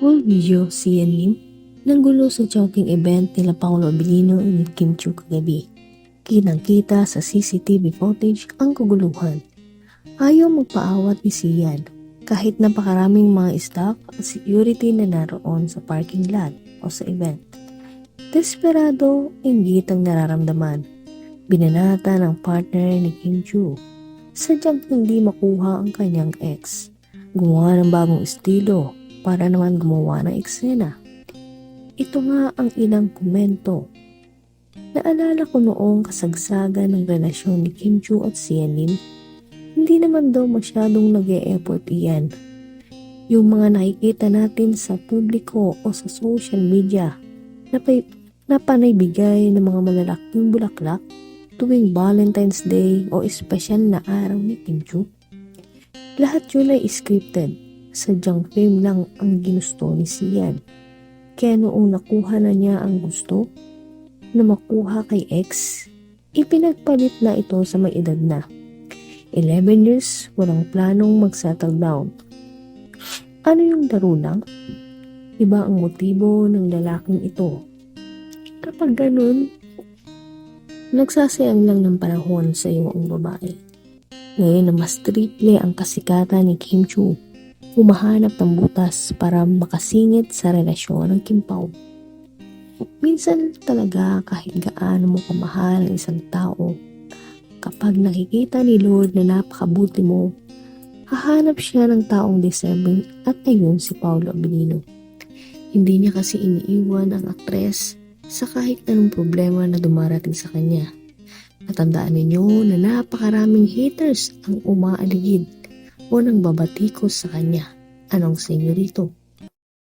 Full video si Yan Lim nanggulo sa jogging event nila Paolo Abilino at Kim Chiu kagabi. Kitang-kita sa CCTV footage ang kaguluhan. Ayaw magpaawat ni Sian kahit napakaraming mga staff at security na naroon sa parking lot o sa event. Desperado, inggit ang nararamdaman. Binanata ng partner ni Kim Chiu. Sadyang hindi makuha ang kanyang ex. Gumawa ng bagong estilo para naman gumawa ng eksena. Ito nga ang ilang komento. Naalala ko noong kasagsagan ng relasyon ni Kim Chu at Lim, hindi naman daw masyadong nag effort iyan. Yung mga nakikita natin sa publiko o sa social media na, pay, na ng mga malalaking bulaklak tuwing Valentine's Day o espesyal na araw ni Kim Chu. Lahat yun ay scripted sadyang fame lang ang ginusto ni Sian. Kaya noong nakuha na niya ang gusto na makuha kay ex, ipinagpalit na ito sa may edad na. 11 years, walang planong mag-settle down. Ano yung laro lang? Iba ang motibo ng lalaking ito. Kapag ganun, nagsasayang lang ng panahon sa iyo ang babae. Ngayon na mas triple ang kasikatan ni Kim Chu humahanap ng butas para makasingit sa relasyon ng Kim Pao. Minsan talaga kahit gaano mo kamahal ang isang tao, kapag nakikita ni Lord na napakabuti mo, hahanap siya ng taong deserving at ayun si Paulo Abilino. Hindi niya kasi iniiwan ang aktres sa kahit anong problema na dumarating sa kanya. Natandaan ninyo na napakaraming haters ang umaaligid o nang babatikos sa kanya. Anong senyorito?